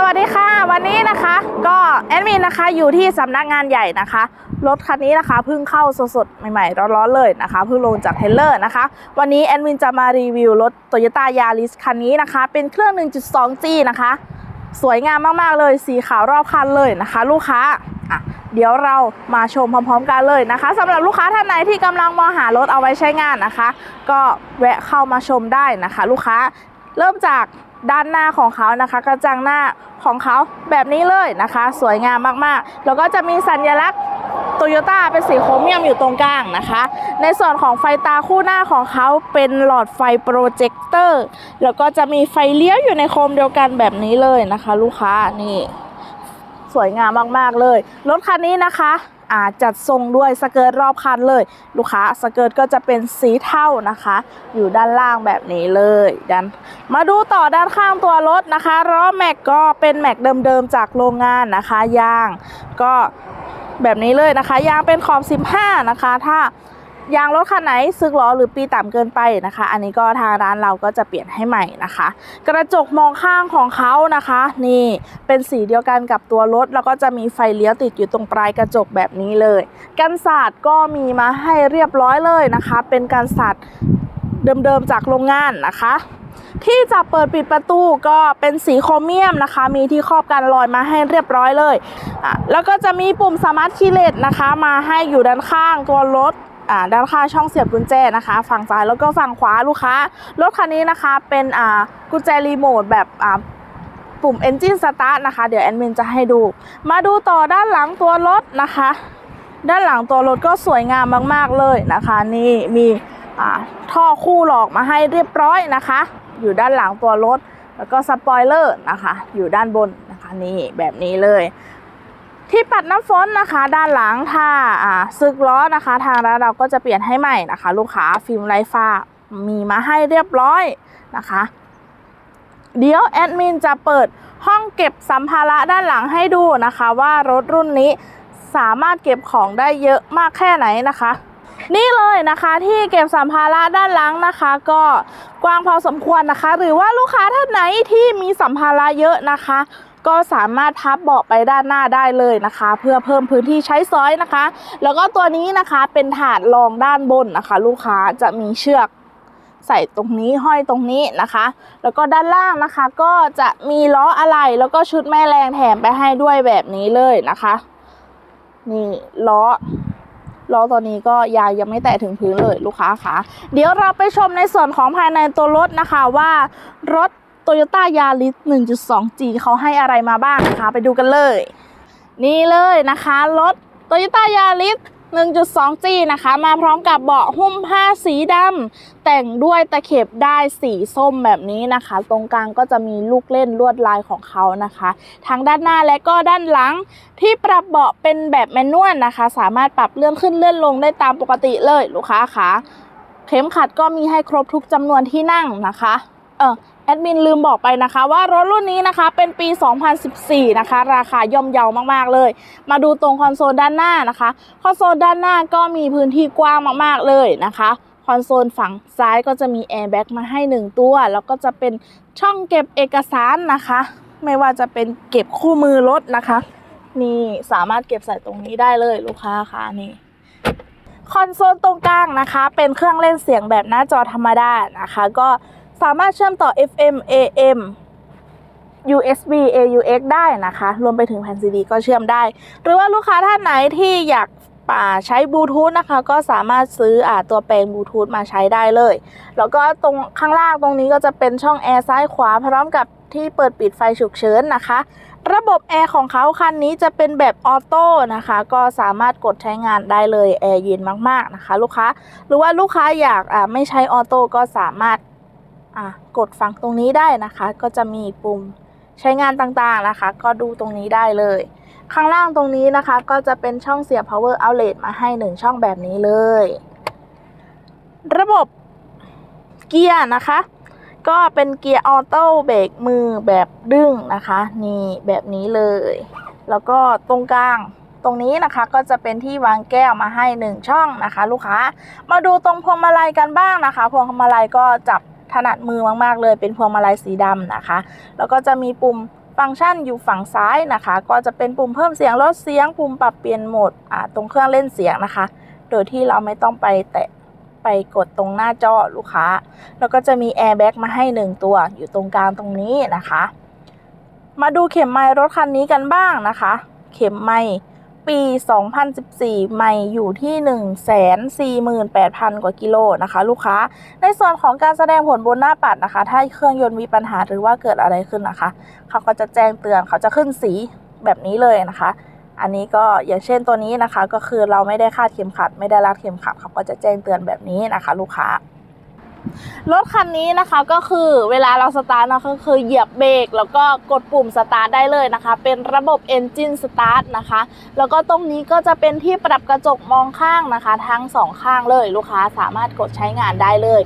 สวัสดีค่ะวันนี้นะคะก็แอดมินนะคะอยู่ที่สำนักงานใหญ่นะคะรถคันนี้นะคะเพิ่งเข้าสดๆใหม่ๆร้อนๆเลยนะคะเพิ่งลงจากเทรลเลอร์นะคะ วันนี้แอดมินจะมารีวิวรถ Toyota Yaris คันนี้นะคะ เป็นเครื่อง 1.2G นะคะ สวยงามมากๆเลยสีขาวรอบคันเลยนะคะ ลูกค้าอะเดี๋ยวเรามาชมพร้อมๆกันเลยนะคะสำหรับลูกค้าท่านไหนที่กำลังมองหารถเอาไว้ใช้งานนะคะ ก็แวะเข้ามาชมได้นะคะ ลูกค้าเริ่มจาก ด้านหน้าของเขานะคะกระจังหน้าของเขาแบบนี้เลยนะคะ สวยงามมากๆ แล้วก็จะมีสัญลักษณ์โตโยต้าเป็นสีโครเมียมอยู่ตรงกลางนะคะ ในส่วนของไฟตาคู่หน้าของเขาเป็นหลอดไฟโปรเจคเตอร์ แล้วก็จะมีไฟเลี้ยวอยู่ในโคมเดียวกันแบบนี้เลยนะคะ ลูกค้านี่ สวยงามมากๆเลย รถคันนี้นะคะ จัดทรงด้วยสเกิร์ตรอบคันเลย ลูกค้าสเกิร์ตก็จะเป็นสีเทานะคะ อยู่ด้านล่างแบบนี้เลยดันมาดูต่อด้านข้างตัวรถนะคะล้อแม็กก็เป็นแม็กเดิมๆจากโรงงานนะคะยางก็แบบนี้เลยนะคะยางเป็นขอบ 15 นะคะ ถ้า ยางรถคันไหนซึกล้อหรือปีต่ำเกินไปนะคะ อันนี้ก็ทางร้านเราก็จะเปลี่ยนให้ใหม่นะคะ กระจกมองข้างของเขานะคะ นี่เป็นสีเดียวกันกับตัวรถ แล้วก็จะมีไฟเลี้ยวติดอยู่ตรงปลายกระจกแบบนี้เลย กันศาสตร์ก็มีมาให้เรียบร้อยเลยนะคะ เป็นกันศาสตร์เดิมๆจากโรงงานนะคะที่จะเปิดปิดประตูก็เป็นสีโครเมียมนะคะ มีที่ครอบกันรอยมาให้เรียบร้อยเลยอะแล้วก็จะมีปุ่มสมาร์ทคีย์เลสนะคะ มาให้อยู่ด้านข้างตัวรถ ด้านข้างช่องเสียบกุญแจนะคะ ฝั่งซ้ายแล้วก็ฝั่งขวาลูกค้ารถคันนี้นะคะเป็นกุญแจรีโมทแบบปุ่ม Engine Start นะคะ เดี๋ยวแอดมินจะให้ดู มาดูต่อด้านหลังตัวรถนะคะ ด้านหลังตัวรถก็สวยงามมาก ๆ เลยนะคะ นี่มีท่อคู่หลอกมาให้เรียบร้อยนะคะ อยู่ด้านหลังตัวรถ แล้วก็สปอยเลอร์นะคะ อยู่ด้านบนนะคะนี่แบบนี้เลย ที่ปัดน้ำฝนนะคะด้านหลังถ้าอ่าซึกล้อนะคะ ทางร้านเราก็จะเปลี่ยนให้ใหม่นะคะ ลูกค้าฟิล์มไร้ฟ้ามีมาให้เรียบร้อยนะคะ เดี๋ยวแอดมินจะเปิดห้องเก็บสัมภาระด้านหลังให้ดูนะคะ ว่ารถรุ่นนี้สามารถเก็บของได้เยอะมากแค่ไหนนะคะ นี่เลยนะคะที่เก็บสัมภาระด้านหลังนะคะ ก็กว้างพอสมควรนะคะ หรือว่าลูกค้าท่านไหนที่มีสัมภาระเยอะนะคะ ก็สามารถพับเบาะไปด้านหน้าได้เลยนะคะ เพื่อเพิ่มพื้นที่ใช้สอยนะคะ แล้วก็ตัวนี้นะคะเป็นถาดรองด้านบนนะคะ ลูกค้าจะมีเชือกใส่ตรงนี้ห้อยตรงนี้นะคะ แล้วก็ด้านล่างนะคะก็จะมีล้ออะไหล่แล้วก็ชุดแม่แรงแถมไปให้ด้วยแบบนี้เลยนะคะ นี่ล้อล้อตัวนี้ก็ยาวยังไม่แตะถึงพื้นเลยลูกค้าคะเดี๋ยวเราไปชมในส่วนของภายในตัวรถนะคะว่ารถ Toyota Yaris 1.2G เขาให้อะไรมาบ้างนะคะ ไปดูกันเลย นี่เลยนะคะรถ Toyota Yaris 1.2G นะคะ มาพร้อมกับเบาะหุ้มผ้าสีดำแต่งด้วยตะเข็บได้สีส้มแบบนี้นะคะ ตรงกลางก็จะมีลูกเล่นลวดลายของเขานะคะ ทั้งด้านหน้าและก็ด้านหลังที่ปรับเบาะเป็นแบบแมนนวลนะคะ สามารถปรับเลื่อนขึ้นเลื่อนลงได้ตามปกติเลยลูกค้าคะเข็มขัดก็มีให้ครบทุกจำนวนที่นั่งนะคะ เออแอดมินลืมบอกไปนะคะว่ารถรุ่นนี้นะคะเป็นปี 2014 นะคะ ราคาย่อมเยาวมากๆเลย มาดูตรงคอนโซลด้านหน้านะคะ คอนโซลด้านหน้าก็มีพื้นที่กว้างมากๆเลยนะคะ คอนโซลฝั่งซ้ายก็จะมีแอร์แบ็กมาให้ 1 ตัว แล้วก็จะเป็นช่องเก็บเอกสารนะคะ ไม่ว่าจะเป็นเก็บคู่มือรถนะคะ นี่สามารถเก็บใส่ตรงนี้ได้เลยลูกค้าค่ะนี่คอนโซลตรงกลางนะคะ เป็นเครื่องเล่นเสียงแบบหน้าจอธรรมดานะคะ ก็ สามารถเชื่อมต่อ FM AM USB AUX ได้นะคะ รวมไปถึงแผ่นซีดีก็เชื่อมได้ หรือว่าลูกค้าท่านไหนที่อยากป่าใช้บลูทูธนะคะ ก็สามารถซื้ออ่าตัวแปลงบลูทูธมาใช้ได้เลย แล้วก็ตรงข้างล่างตรงนี้ก็จะเป็นช่องแอร์ซ้ายขวาพร้อมกับที่เปิดปิดไฟฉุกเฉินนะคะ ระบบแอร์ของเขาคันนี้จะเป็นแบบออโต้นะคะ ก็สามารถกดใช้งานได้เลยแอร์เย็นมากๆนะคะ ลูกค้า หรือว่าลูกค้าอยากอ่าไม่ใช้ออโต้ก็สามารถ อ่ากดฝั่งตรงนี้ได้นะคะ ก็จะมีปุ่มใช้งานต่างๆนะคะ ก็ดูตรงนี้ได้เลย ข้างล่างตรงนี้นะคะ ก็จะเป็นช่องเสียบ power outlet มาให้หนึ่งช่องแบบนี้เลย ระบบเกียร์นะคะ ก็เป็นเกียร์ออโต้เบรกมือแบบดึงนะคะ นี่แบบนี้เลย แล้วก็ตรงกลางตรงนี้นะคะก็จะเป็นที่วางแก้วมาให้หนึ่งช่องนะคะ ลูกค้า มาดูตรงพวงมาลัยกันบ้างนะคะ พวงมาลัยก็จับ ถนัดมือมากๆ เลยเป็นพวงมาลัยสีดำนะคะ แล้วก็จะมีปุ่มฟังก์ชันอยู่ฝั่งซ้ายนะคะ ก็จะเป็นปุ่มเพิ่มเสียงลดเสียง ปุ่มปรับเปลี่ยนโหมดตรงเครื่องเล่นเสียงนะคะ โดยที่เราไม่ต้องไปแตะไปกดตรงหน้าจอลูกค้า แล้วก็จะมีแอร์แบ็กมาให้ 1 ตัวอยู่ตรงกลางตรงนี้นะคะ มาดูเข็มไมล์รถคันนี้กันบ้างนะคะ เข็มไมล์ ปี 2014ไมล์อยู่ที่ 148,000 กว่ากิโลนะคะ ลูกค้า ในส่วนของการแสดงผลบนหน้าปัดนะคะ ถ้าเครื่องยนต์มีปัญหาหรือว่าเกิดอะไรขึ้นนะคะ เขาก็จะแจ้งเตือนเขาจะขึ้นสีแบบนี้เลยนะคะ อันนี้ก็อย่างเช่นตัวนี้นะคะ ก็คือเราไม่ได้คาดเข็มขัด ไม่ได้รัดเข็มขัด เขาก็จะแจ้งเตือนแบบนี้นะคะ ลูกค้า รถคันนี้นะคะก็คือเวลาเราสตาร์ทเนาะก็คือเหยียบเบรกแล้วก็กดปุ่มสตาร์ทได้เลยนะคะ เป็นระบบ Engine Start นะคะ แล้วก็ตรงนี้ก็จะเป็นที่ปรับกระจกมองข้างนะคะ ทั้งสองข้างเลยลูกค้าสามารถกดใช้งานได้เลย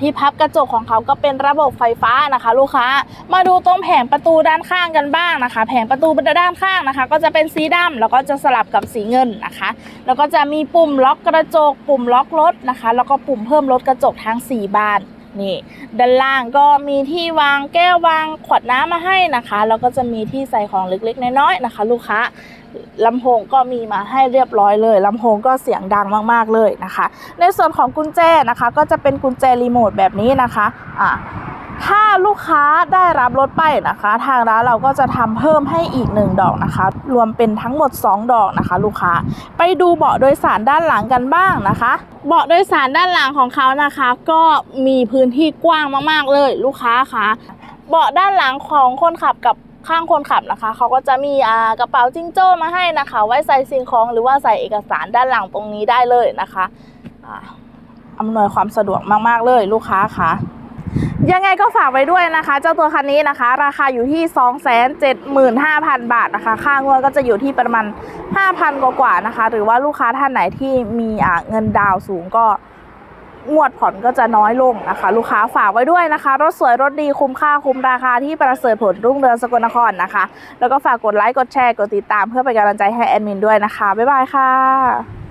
ที่พับกระจกของเขาก็เป็นระบบไฟฟ้านะคะ ลูกค้ามาดูตรงแผงประตูด้านข้างกันบ้างนะคะ แผงประตูด้านข้างนะคะ ก็จะเป็นสีดำแล้วก็จะสลับกับสีเงินนะคะ แล้วก็จะมีปุ่มล็อกกระจก ปุ่มล็อกรถนะคะ แล้วก็ปุ่มเพิ่มลดกระจกทั้ง 4 บานนี่ด้านล่างก็มีที่วางแก้ววางขวดน้ำมาให้นะคะ แล้วก็จะมีที่ใส่ของเล็กๆน้อยๆนะคะ ลูกค้าลำโพงก็มีมาให้เรียบร้อยเลยลำโพงก็เสียงดังมากๆเลยนะคะ ในส่วนของกุญแจนะคะ ก็จะเป็นกุญแจรีโมทแบบนี้นะคะอ่า ถ้าลูกค้าได้รับรถไปนะคะ ทางร้านเราก็จะทำเพิ่มให้อีก 1 ดอกนะคะ รวมเป็นทั้งหมด 2 ดอกนะคะ ลูกค้าไปดูเบาะโดยสารด้านหลังกันบ้างนะคะ เบาะโดยสารด้านหลังของเขานะคะ ก็มีพื้นที่กว้างมากๆเลย ลูกค้าคะเบาะด้านหลังของคนขับกับข้างคนขับนะคะ เขาก็จะมีกระเป๋าจิ้งโจ้มาให้นะคะ ไว้ใส่สิ่งของหรือว่าใส่เอกสารด้านหลังตรงนี้ได้เลยนะคะอ่าอำนวยความสะดวกมากๆเลย ลูกค้าคะ ยังไงก็ฝากไว้ด้วยนะคะ เจ้าตัวคันนี้นะคะ ราคาอยู่ที่ 275,000 บาทนะคะ ค่างวดก็จะอยู่ที่ประมาณ 5,000 กว่าๆนะคะ หรือว่าลูกค้าท่านไหนที่มีเงินดาวน์สูงก็งวดผ่อนก็จะน้อยลงนะคะ ลูกค้าฝากไว้ด้วยนะคะ รถสวยรถดีคุ้มค่าคุ้มราคาที่ประเสริฐผลรุ่งเรืองสกลนครนะคะ แล้วก็ฝากกดไลค์กดแชร์กดติดตามเพื่อเป็นกำลังใจให้แอดมินด้วยนะคะบ๊ายบายค่ะ